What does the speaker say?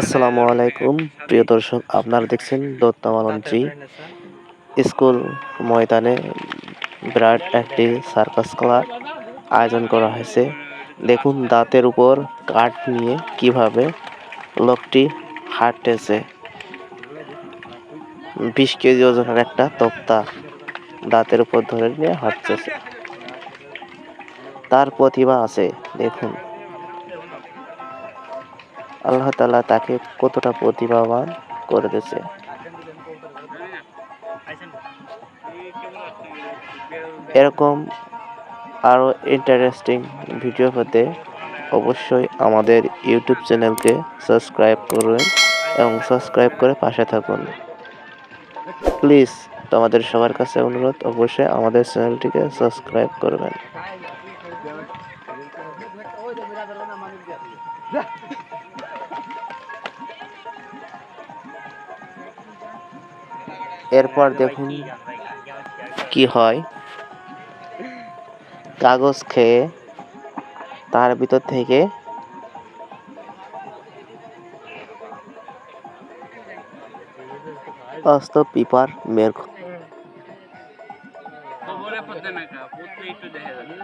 আসসালামু আলাইকুম, প্রিয় দর্শক, আপনারা দেখছেন দত্তামালঞ্চি স্কুল ময়দানে বিরাট একটি সার্কাস খেলার আয়োজন করা হয়েছে। দেখুন দাঁতের উপর কাঠ নিয়ে কীভাবে লোকটি হাঁটতেছে। বিশ কেজি ওজনের একটা তক্তা দাঁতের উপর ধরে নিয়ে হাঁটতেছে। তার প্রতিভা আছে, দেখুন। আল্লাহ তালা তাকে কতটা প্রতিভাবান করে দিয়েছে। এরকম আরও ইন্টারেস্টিং ভিডিও পেতে অবশ্যই আমাদের ইউটিউব চ্যানেলকে সাবস্ক্রাইব করবেন এবং সাবস্ক্রাইব করে পাশে থাকুন। প্লিজ তোমাদের সবার কাছে অনুরোধ, অবশ্যই আমাদের চ্যানেলটিকে সাবস্ক্রাইব করবেন। এরপর দেখুন কি হয়। কাগজ খেয়ে তার ভিতর থেকে অস্ত পিপার একটু দেখা যাবে